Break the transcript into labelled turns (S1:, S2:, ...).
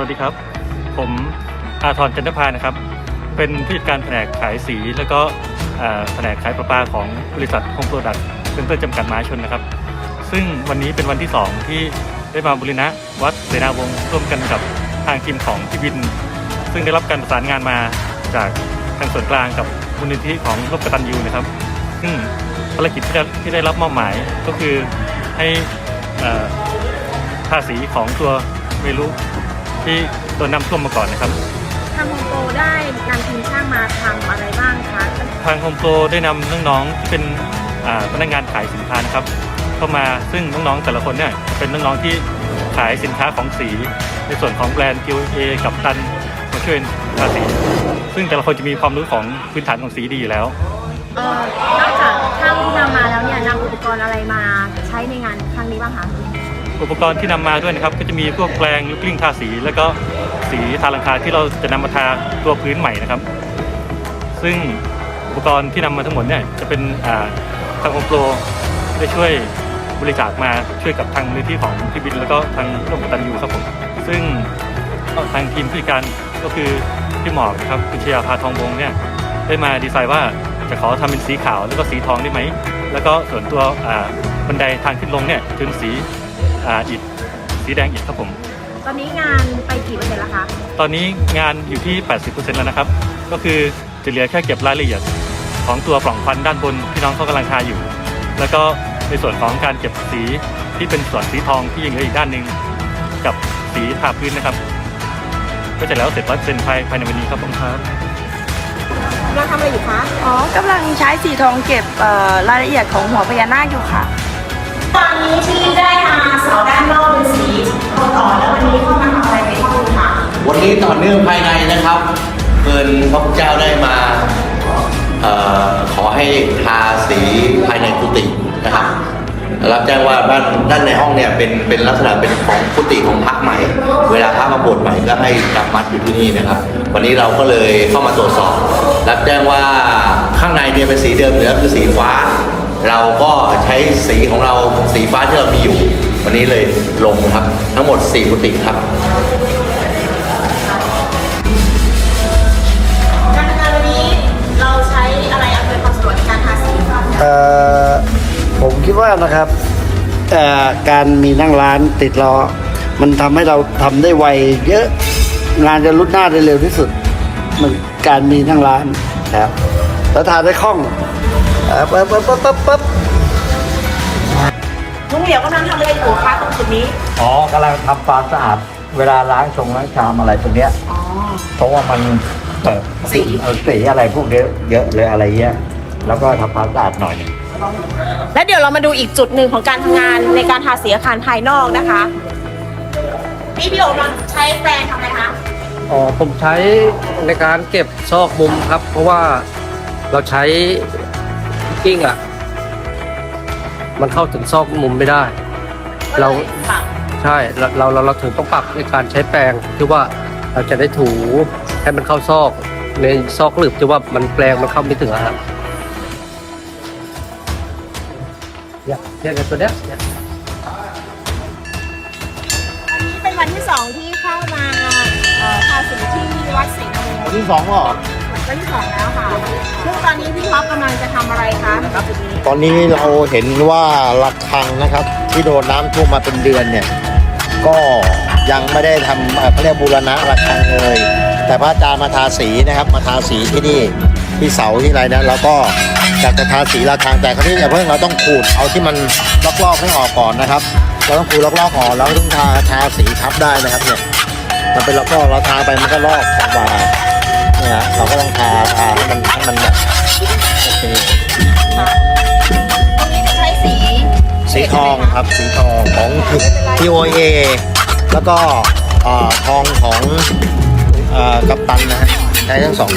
S1: วัสดีครับ ผมอาทรจันทพานะครับ เป็นผู้จัดการแผนกขายสี แล้วก็แผนกขายประปาของบริษัทโฮมโปรดักต์เซ็นเตอร์จำกัดมหาชนนะครับ ซึ่งวันนี้เป็นวันที่ 2 ที่ได้มาบุริณะวัดเสนาวงศ์ร่วมกันกับทางทีมของพี่บิน ซึ่งได้รับการประสานงานมาจากทางส่วนกลางกับมูลนิธิของร่วมกตันยูนะครับ ซึ่งภารกิจที่ได้ที่ได้รับมอบหมายก็คือให้เอ่อทาสีของตัวเมลุ ที่โดนน้ำท่วมมาก่อนนะครับ
S2: ทางโฮมโปรได้นำทีมช่างมาทำอะไรบ้างคะ
S1: ทางโฮมโปรได้นำน้องๆที่เป็นอ่าพนักงานขายสินค้านะครับ เข้ามาซึ่งน้องๆแต่ละคนเนี่ยเป็นน้องๆที่ขายสินค้าของสี ในส่วนของแบรนด์ QA กับตันมาช่วยทาสี ซึ่งแต่ละคนจะมีความรู้ของพื้นฐานของสีดีอยู่แล้ว
S2: เอ่อนอกจากช่างที่นำมาแล้วเนี่ยนำอุปกรณ์อะไรมาใช้ในงานครั้งนี้บ้างคะ
S1: อุปกรณ์ที่นำมาด้วยนะครับ ก็จะมีพวกแปรงลูกกลิ้งทาสี แล้วก็สีทาหลังคาที่เราจะนำมาทาตัวพื้นใหม่นะครับ ซึ่งอุปกรณ์ที่นำมาทั้งหมดเนี่ยจะเป็นอ่าทางโฮมโปรได้ช่วยบริจาคมาช่วยกับทางมูลนิธิของพี่บิน แล้วก็ทางร่วมกตันยูครับผมซึ่งทางทีมผู้จัดการก็คือพี่หมอกนะครับคุณเชียร์พาทองวงเนี่ยได้มาดีไซน์ว่าจะขอทำเป็นสีขาวแล้วก็สีทองได้ไหมแล้วก็ส่วนตัวบันไดทางขึ้นลงเนี่ยเป็นสี อ่าอิฐสีแดงอิฐครับผม
S2: ตอนนี้งานไปกี่เปอร์เซ็นต์แล้วคะ
S1: ตอนนี้งานอยู่ที่ 80%แล้วนะครับ ก็คือจะเหลือแค่เก็บรายละเอียดของตัวปล่องควันด้านบนที่น้องเขากำลังทาอยู่ แล้วก็ในส่วนของการเก็บสีที่เป็นส่วนสีทองที่ยังเหลืออีกด้านหนึ่งกับสีทาพื้นนะครับ ก็จะแล้วเสร็จร้อยเปอร์เซ็นต์ภายภายในวันนี้ครับผมครับ
S2: เราทำอะไรอยู่คะ
S3: อ๋อกำลังใช้สีทองเก็บเอ่อรายละเอียดของหัวพญานาคอยู่ค่ะ
S2: ตอนนี้
S4: ต่อเนื่องภายในนะครับเกินพระพุทธเจ้าได้มาออขอให้ทาสีภายในกุฏินะครับรับแจ้งว่าด้านด้านในห้องเนี่ยเป็นเป็นลักษณะเป็นของกุฏิของพระใหม่ เวลาพระมาบวชใหม่ก็ให้จำมัดอยู่ที่นี่นะครับ วันนี้เราก็เลยเข้ามาตรวจสอบ รับแจ้งว่าข้างในเนี่ยเป็นสีเดิมเหนือคือสีฟ้า เราก็ใช้สีของเราสีฟ้าที่เรามีอยู่ วันนี้เลยลงครับ ทั้งหมด 4 กุฏิครับ
S5: ผมคิดว่านะครับเอ่อการมีนั่งร้านติดล้อ มันทำให้เราทำได้ไวเยอะงานจะรุดหน้าได้เร็วที่สุด มันการมีนั่งร้านนะครับแล้วทานได้คล่องเอ่อปั๊บปั๊บปั๊บปั๊บปั๊บ
S2: ลุงเหลียวกำลังทำอะไรอยู่คะตรงจุดนี้
S6: อ๋อกำลังทำความสะอาดเวลาล้างชงล้างชามอะไรตัวเนี้ย
S2: อ๋อ
S6: เพราะว่ามันเปิด
S2: สี
S6: เออสีอะไรพวกเนี้ยเยอะเลยอะไรเงี้ย แล้วก็ทำความสะอาดหน่อย
S2: และเดี๋ยวเรามาดูอีกจุดหนึ่งของการทำงานในการทาสีอาคารภายนอกนะคะพี่พี่โอกำลังใช้แปรงทำอะไรคะ
S7: อ๋อผมใช้ในการเก็บซอกมุมครับ เพราะว่าเราใช้กิ้งอะ มันเข้าถึงซอกมุมไม่ได้ เรา
S2: ปรับ
S7: ใช่เราเราเราเราถึงต้องปรับในการใช้แปรงที่ว่าเราจะได้ถูให้มันเข้าซอกในซอกหลืบที่ว่ามันแปรงมันเข้าไม่ถึงอะครับ เนี่ยเนี่ยตัวเนี้ย
S2: วันนี้เป็นวันที่สองที่เข้ามาเอ่อทาสีที่วัดศรีนวงศ์
S5: ที่สองเหรอ
S2: วันที่สองแล้วค่ะซึ่งตอนนี้พี่ท็อปกำลังจะทำอะไรคะจุดนี้
S5: ตอนนี้เราเห็นว่าระฆังนะครับ ที่โดนน้ำท่วมมาเป็นเดือนเนี่ย ก็ยังไม่ได้ทำเอ่อเขาเรียกบูรณะระฆังเลย แต่พระอาจารย์มาทาสีนะครับ มาทาสีที่นี่ ที่เสาที่ไรนะเราก็อยากจะทาสีระฆังแต่คราวนี้อย่าเพิ่งเราต้องขูดเอาที่มันลอกๆให้ออกก่อนนะครับ เราต้องขูดลอกๆออกแล้วถึงทาทาสีทับได้นะครับเนี่ยมันเป็นลอกๆเราทาไปมันก็ลอกออกมาเนี่ยฮะเราก็ต้องทาทาให้มันให้มันแบบโอเค
S2: ตรงนี้จะใช้สี
S5: สีทองครับสีทองของ TOA แล้วก็อ่าทองของอ่ากัปตันนะฮะใช้ทั้งสอง